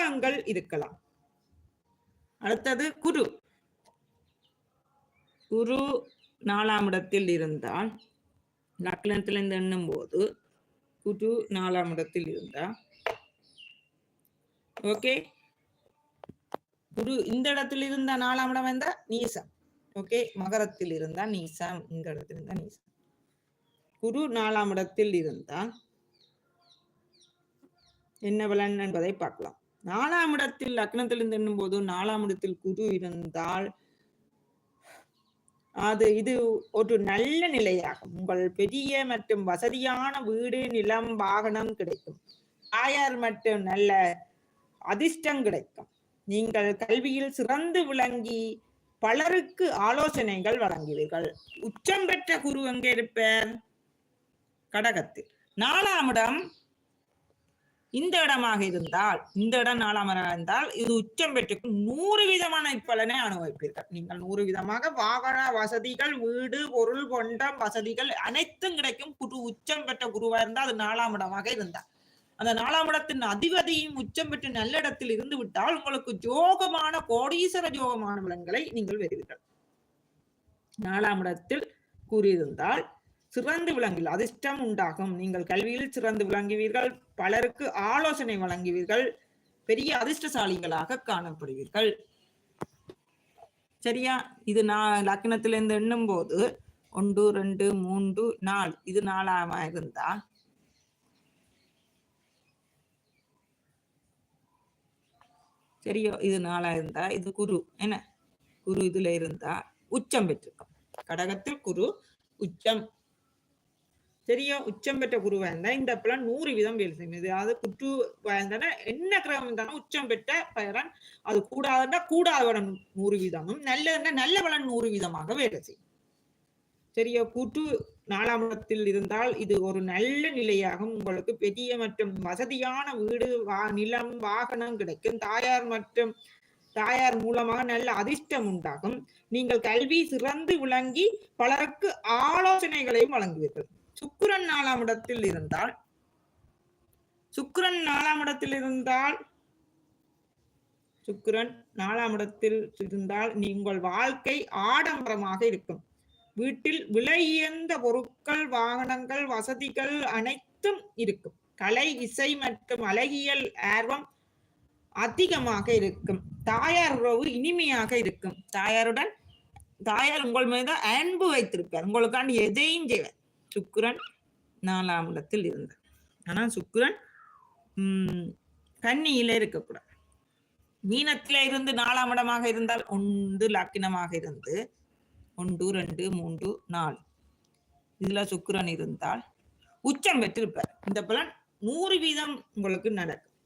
புத்தகங்கள் இருக்கலாம். அடுத்தது குரு. குரு நாலாம் இடத்தில் இருந்தால் லக்னத்திலிருந்து எண்ணும் போது குரு நாலாம் இடத்தில் இருந்தா. ஓகே? குரு இந்த இடத்தில் இருந்தா நாலாம் இடம் வந்தா நீசம். ஓகே? மகரத்தில் இருந்தா நீசம் இந்த இடத்தில் இருந்தா நீசம். குரு நாலாம் இடத்தில் இருந்தால் என்ன பலன் என்பதை பார்க்கலாம். நாலாம் இடத்தில் லக்னத்திலிருந்து எண்ணும் போது நாலாம் இடத்தில் குரு இருந்தால் அது இது ஒரு நல்ல நிலையாகும். உங்கள் பெரிய மற்றும் வசதியான வீடு நிலம் வாகனம் கிடைக்கும். தாயார் மற்றும் நல்ல அதிர்ஷ்டம் கிடைக்கும். நீங்கள் கல்வியில் சிறந்து விளங்கி பலருக்கு ஆலோசனைகள் வழங்குவீர்கள். உச்சம் பெற்ற குரு எங்கே இருப்பார்? கடகத்தில். நாலாம் இடம் இந்த இடமாக இருந்தால் இந்த இடம் நாலாம் இடம் இருந்தால் இது உச்சம் பெற்று நூறு விதமான இப்பலனை அனுபவிப்பீர்கள். நீங்கள் நூறு விதமாக வாகன வசதிகள் வீடு பொருள் கொண்ட வசதிகள் அனைத்தும் கிடைக்கும். குரு உச்சம் பெற்ற குருவா இருந்தால் அது நாலாம் இடமாக இருந்தால். அந்த நாலாம் இடத்தின் அதிபதியும் உச்சம் பெற்று நல்ல இடத்தில் இருந்து விட்டால் உங்களுக்கு ஜோகமான கோடீஸ்வர ஜோகமான பலன்களை நீங்கள் பெறுவீர்கள். நாலாம் இடத்தில் கூறியிருந்தால் சிறந்து விளங்கில் அதிர்ஷ்டம் உண்டாகும். நீங்கள் கல்வியில் சிறந்து விளங்குவீர்கள். பலருக்கு ஆலோசனை வழங்குவீர்கள். பெரிய அதிர்ஷ்டசாலிகளாக காணப்படுவீர்கள். சரியா? இது நான் லக்னத்திலிருந்து எண்ணும் போது ஒன்று ரெண்டு மூன்று நாலு. இது நாலாமா இருந்தா? சரியோ? இது நாளா இருந்தா? இது குரு. என்ன? குரு இதுல இருந்தா? உச்சம் பெற்றிருக்கும். கடகத்தில் குரு உச்சம். சரியா உச்சம் பெற்ற குருவா இருந்தா இந்த பலன் நூறு வீதம் வேலை செய்யும் அதாவது குற்று இருந்தா என்ன கிரகம் இருந்தாலும் உச்சம் பெற்ற பலன் அது கூடாதுன்னா கூடாத பலன் நூறு வீதமும் நல்லதுன்னா நல்ல பலன் நூறு வீதமாக வேலை செய்யும் சரியா கூட்டு நாலாம் இடத்தில் இருந்தால் இது ஒரு நல்ல நிலையாகும் உங்களுக்கு பெரிய மற்றும் வசதியான வீடு வா நிலம் வாகனம் கிடைக்கும் தாயார் மற்றும் தாயார் மூலமாக நல்ல அதிர்ஷ்டம் உண்டாகும் நீங்கள் கல்வி சிறந்து விளங்கி பலருக்கு ஆலோசனைகளையும் வழங்குவீர்கள் சுக்கிரன் நாலாம் இடத்தில் இருந்தால் சுக்கிரன் நாலாம் இடத்தில் இருந்தால் சுக்கிரன் நாலாம் இடத்தில் இருந்தால் உங்கள் வாழ்க்கை ஆடம்பரமாக இருக்கும். வீட்டில் விலையுயர்ந்த பொருட்கள் வாகனங்கள் வசதிகள் அனைத்தும் இருக்கும். கலை இசை மற்றும் அழகியல் ஆர்வம் அதிகமாக இருக்கும். தாயார் உறவு இனிமையாக இருக்கும். தாயாருடன் தாயார் உங்கள் மீது அன்பு வைத்திருப்பார். உங்களுக்காண்டி எதையும் செய்வார். சுக்கிரன் நாலாம் இடத்தில் இருந்தார் ஆனா சுக்கிரன் கன்னியில இருக்கக்கூடாது. மீனத்தில இருந்து நாலாம் இடமாக இருந்தால் ஒன்று லக்கினமாக இருந்து ஒன்று ரெண்டு மூன்று நாலு. இதுல சுக்கிரன் இருந்தால் உச்சம் பெற்றிருப்பார். இந்த பலன் நூறு வீதம் உங்களுக்கு நடக்கும்.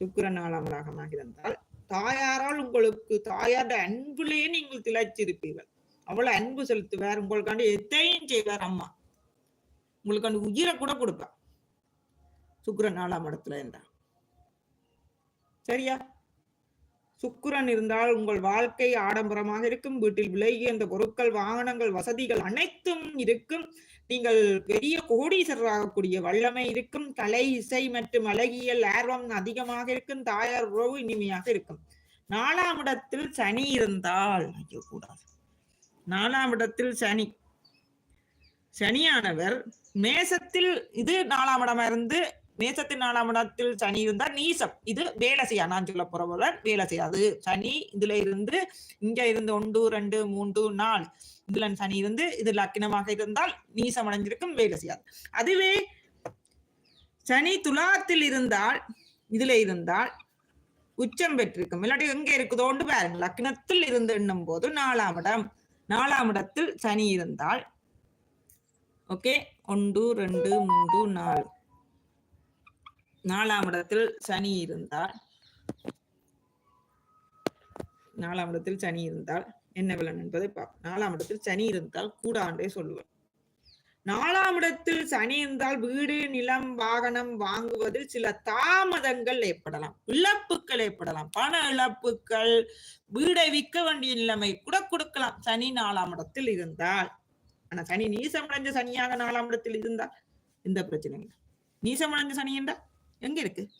சுக்கிரன் நாலாம் ராகமாக இருந்தால் தாயாரால் உங்களுக்கு தாயாரோட அன்புலேயே நீங்கள் திளைச்சிருப்பீர்கள். அவ்வளவு அன்பு செலுத்துவார் உங்களுக்காண்டி எத்தையும் செய்வார் அம்மா. உங்களுக்காண்டி உயிரை கூட கொடுப்பார் சுக்கிரன் நாலாம் இடத்துல இருந்தா சரியா? சுக்கரன் இருந்தால் உங்கள் வாழ்க்கை ஆடம்பரமாக இருக்கும். வீட்டில் விலகி அந்த பொருட்கள் வாகனங்கள் வசதிகள் அனைத்தும் இருக்கும். நீங்கள் பெரிய கோடீசராகக்கூடிய வல்லமை இருக்கும். கலை இசை மற்றும் அழகியல் ஆர்வம் அதிகமாக இருக்கும். தாயார் உறவு இனிமையாக இருக்கும். நாலாம் இடத்தில் சனி இருந்தால் கூடாது. நாலாம் இடத்தில் சனி. சனியானவர் மேசத்தில் இது நாலாம் இடமா இருந்து மேசத்தின் நாலாம் இடத்தில் சனி இருந்தால் நீசம். இது வேலை செய்யா நான் சொல்ல போற வேலை செய்யாது சனி இதுல இருந்து இங்க இருந்து ஒன்று ரெண்டு மூன்று நாலு. இதுல சனி இருந்து இது லக்கினமாக இருந்தால் நீசம் அடைஞ்சிருக்கும் வேலை செய்யாது அதுவே சனி துலாத்தில் இருந்தால் இதுல இருந்தால் உச்சம் பெற்றிருக்கும். இல்லாட்டி எங்க இருக்குதோண்டு பாருங்க. லக்னத்தில் இருந்து எண்ணும் போது நாலாம் இடம். நாலாம் இடத்தில் சனி இருந்தால் ஓகே ஒன்று ரெண்டு மூன்று நாலு. நாலாம் இடத்தில் சனி இருந்தால் நாலாம் இடத்தில் சனி இருந்தால் என்ன விலன் என்பதை பார்ப்போம். நாலாம் இடத்தில் சனி இருந்தால் கூடாண்டே சொல்லுவேன். நாலாம் இடத்தில் சனி இருந்தால் வீடு நிலம் வாகனம் வாங்குவதில் சில தாமதங்கள் ஏற்படலாம். இழப்புகள் ஏற்படலாம். பண இழப்புகள் வீடை விற்க வேண்டிய நிலைமை கூட கொடுக்கலாம். சனி நாலாம் இடத்தில் இருந்தால். ஆனா சனி நீசமடைஞ்ச சனியாக நாலாம் இடத்தில் இருந்தால் எந்த பிரச்சனை இல்லை. நீசமடைஞ்ச சனி என்றா எங்க இருக்கு?